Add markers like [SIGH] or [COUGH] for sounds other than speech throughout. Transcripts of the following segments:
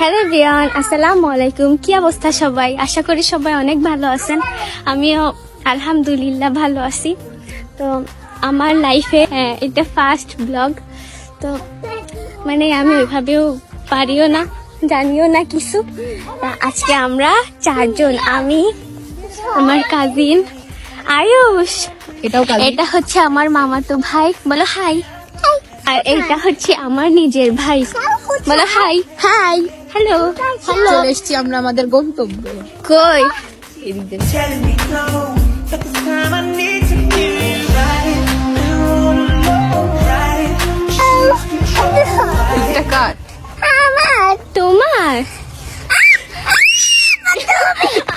Hello বিয়ান আসসালামু আলাইকুম। কি অবস্থা সবাই? আশা করি সবাই অনেক ভালো আছেন। আমিও আলহামদুলিল্লাহ ভালো আছি। তো আমার লাইফে এটা ফার্স্ট ব্লগ তো মানে আমি ওইভাবেও পারিও না জানিও না কিছু। আজকে আমরা চারজন আমি আমার কাজিন আয়ুষ। এটাও এটা হচ্ছে আমার মামাতো ভাই। বলো হাই আর এইটা হচ্ছে আমার নিজের ভাই। বলো হাই হাই হ্যালো হ্যালো চলে এসছি আমরা আমাদের গন্তব্য। কই? এদিক। কার? আমার তোমার।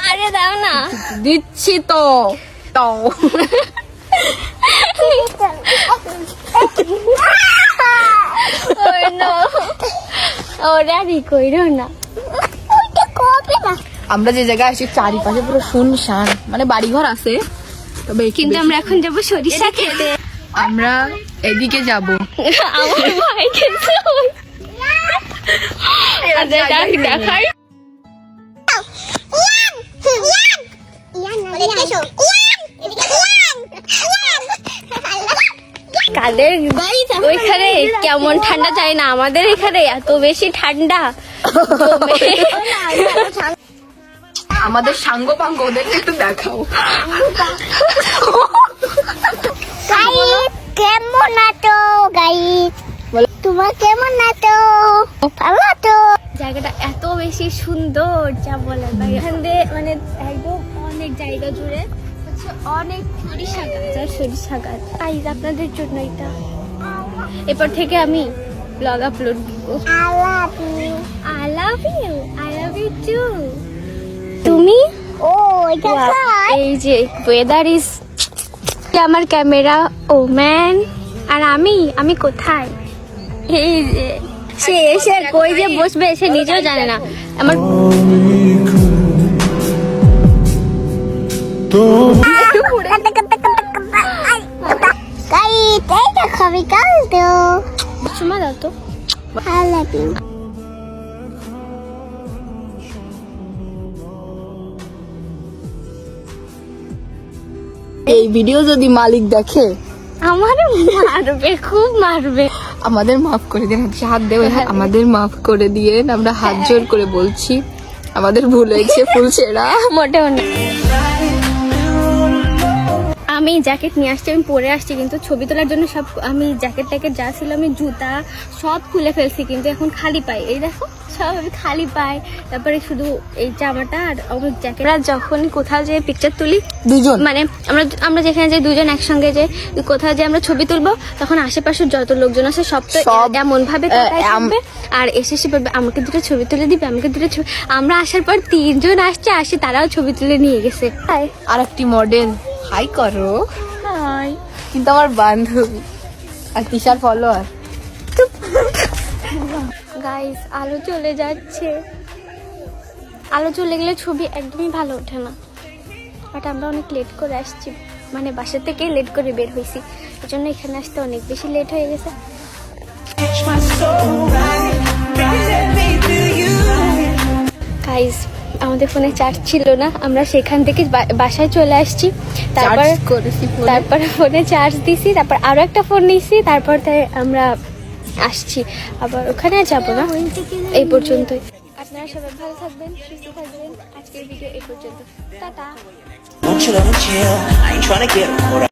আরে দাও না। দিচ্ছি তো। তো। ওরা রি কইরো না। আমরা যে জায়গায় আছি চারিপাশে পুরো শুনশান। মানে বাড়িঘর আছে তবে কিন্তু আমরা এখন যাব সরিষা খেতে। আমরা এদিকে যাব। আমার ভাই কিন্তু দেখাই। কাদের? ওইখানে কেমন ঠান্ডা যায় না? আমাদের এখানে এত বেশি ঠান্ডা। [LAUGHS] আমাদের সাঙ্গ পাঙ্গ ওদেরকে একটু দেখাও। কেমন আছো? গাইস তোমার কেমন আছো? ভালো আছো? জায়গাটা এত বেশি সুন্দর যা বলার এখান দিয়ে মানে একদম অনেক জায়গা জুড়ে হচ্ছে অনেক সরিষা গাছ আর সরিষা গাছ। তাই আপনাদের জন্য এটা। এরপর থেকে আমি ব্লগ আপলোড দিব I love you I love you too তুমি? ও এটা এই যে ওয়েদার ইজ আমার ক্যামেরা ও ম্যান আর আমি আমি কোথায়? এই যে সে এসে কই যে বসবে সে নিজেও জানে না। আমার গাইস এইটা খাবি কাল তো। চুমা দাও তো। I love you. এই ভিডিও যদি মালিক দেখে আমার মারবে খুব মারবে। আমাদের মাফ করে দিন হাতে হাত দেবে আমাদের মাফ করে দিয়ে আমরা হাত জোর করে বলছি। আমাদের ভুল হয়েছে ফুল ছেঁড়া। মোটেও না। আমি জ্যাকেট নিয়ে আসছি আমি পরে আসছি কিন্তু ছবি তোলার জন্য সব আমি জ্যাকেট ট্যাকেট যা ছিল আমি জুতা সব খুলে ফেলছি কিন্তু এখন খালি পাই এই দেখো সব আমি খালি পাই তারপরে শুধু এই জামাটা আর আমার জ্যাকেট যখন কোথাও যে পিকচার তুলি দুজন? মানে আমরা আমরা যেখানে যে দুজন একসঙ্গে যে কোথাও যে আমরা ছবি তুলবো তখন আশেপাশের যত লোকজন আছে সব তো এমন ভাবে আর এসে এসে বলবে আমাকে দুটো ছবি তুলে দিবে আমাকে দুটো ছবি আমরা আসার পর তিনজন আসছে আসে তারাও ছবি তুলে নিয়ে গেছে। আর একটি মডেল হাই করো হাই কিন্তু আমার বান্ধবী আর তিশার ফলোয়ার গাইস আলো চলে যাচ্ছে। আলো চলে গেলে ছবি একদমই ভালো ওঠে না। বাট আমরা অনেক লেট করে আসছি। মানে বাসা থেকে লেট করে বের হয়েছি। এই জন্য এখানে আসতে অনেক বেশি লেট হয়ে গেছে. গাইস আমাদের ফোনে চার্জ ছিল না আমরা সেখান থেকে বা- বাসায় চলে আসছি। তারপর। তারপর ফোনে চার্জ দিছি তারপর আরও একটা ফোন নিছি তারপর তাই আমরা আসছি। আবার ওখানে আর যাব না এই পর্যন্তই। আপনারা সবাই ভালো থাকবেন সুস্থ থাকবেন। আজকের ভিডিও এই পর্যন্ত। টাটা।